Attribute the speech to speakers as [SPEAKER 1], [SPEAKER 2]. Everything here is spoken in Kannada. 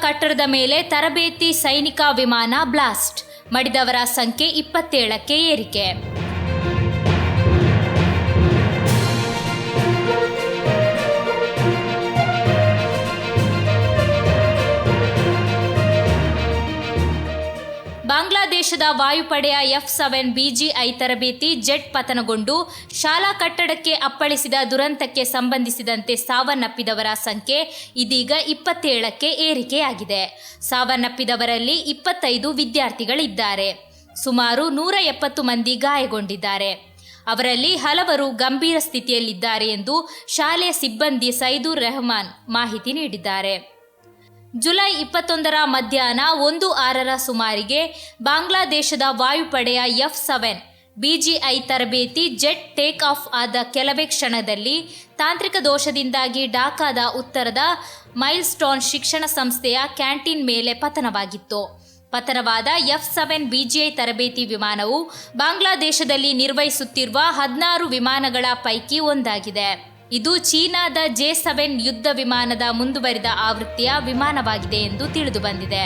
[SPEAKER 1] ಕಟ್ಟಡದ ಮೇಲೆ ತರಬೇತಿ ಸೈನಿಕ ವಿಮಾನ ಬ್ಲಾಸ್ಟ್ ಮಡಿದವರ ಸಂಖ್ಯೆ ಇಪ್ಪತ್ತೇಳಕ್ಕೆ ಏರಿಕೆ. ಬಾಂಗ್ಲಾದೇಶದ ವಾಯುಪಡೆಯ ಎಫ್ ಸೆವೆನ್ ಬಿಜಿಐ ತರಬೇತಿ ಜೆಟ್ ಪತನಗೊಂಡು ಶಾಲಾ ಕಟ್ಟಡಕ್ಕೆ ಅಪ್ಪಳಿಸಿದ ದುರಂತಕ್ಕೆ ಸಂಬಂಧಿಸಿದಂತೆ ಸಾವನ್ನಪ್ಪಿದವರ ಸಂಖ್ಯೆ ಇದೀಗ ಇಪ್ಪತ್ತೇಳಕ್ಕೆ ಏರಿಕೆಯಾಗಿದೆ. ಸಾವನ್ನಪ್ಪಿದವರಲ್ಲಿ ಇಪ್ಪತ್ತೈದು ವಿದ್ಯಾರ್ಥಿಗಳಿದ್ದಾರೆ. ಸುಮಾರು ನೂರ ಎಪ್ಪತ್ತು ಮಂದಿ ಗಾಯಗೊಂಡಿದ್ದಾರೆ. ಅವರಲ್ಲಿ ಹಲವರು ಗಂಭೀರ ಸ್ಥಿತಿಯಲ್ಲಿದ್ದಾರೆ ಎಂದು ಶಾಲೆಯ ಸಿಬ್ಬಂದಿ ಸೈದೂರ್ ರೆಹಮಾನ್ ಮಾಹಿತಿ ನೀಡಿದ್ದಾರೆ. ಜುಲೈ ಇಪ್ಪತ್ತೊಂದರ ಮಧ್ಯಾಹ್ನ ಒಂದು ಆರರ ಸುಮಾರಿಗೆ ಬಾಂಗ್ಲಾದೇಶದ ವಾಯುಪಡೆಯ ಎಫ್ ಸೆವೆನ್ ಬಿಜಿಐ ತರಬೇತಿ ಜೆಟ್ ಟೇಕ್ ಆಫ್ ಆದ ಕೆಲವೇ ಕ್ಷಣದಲ್ಲಿ ತಾಂತ್ರಿಕ ದೋಷದಿಂದಾಗಿ ಢಾಕಾದ ಉತ್ತರದ ಮೈಲ್ಸ್ಟೋನ್ ಶಿಕ್ಷಣ ಸಂಸ್ಥೆಯ ಕ್ಯಾಂಟೀನ್ ಮೇಲೆ ಪತನವಾಗಿತ್ತು. ಪತನವಾದ ಎಫ್ ಸೆವೆನ್ ಬಿಜಿಐ ತರಬೇತಿ ವಿಮಾನವು ಬಾಂಗ್ಲಾದೇಶದಲ್ಲಿ ನಿರ್ವಹಿಸುತ್ತಿರುವ ಹದಿನಾರು ವಿಮಾನಗಳ ಪೈಕಿ ಒಂದಾಗಿದೆ. ಇದು ಚೀನಾದ ಜೆ ಸೆವೆನ್ ಯುದ್ಧ ವಿಮಾನದ ಮುಂದುವರಿದ ಆವೃತ್ತಿಯ ವಿಮಾನವಾಗಿದೆ ಎಂದು ತಿಳಿದುಬಂದಿದೆ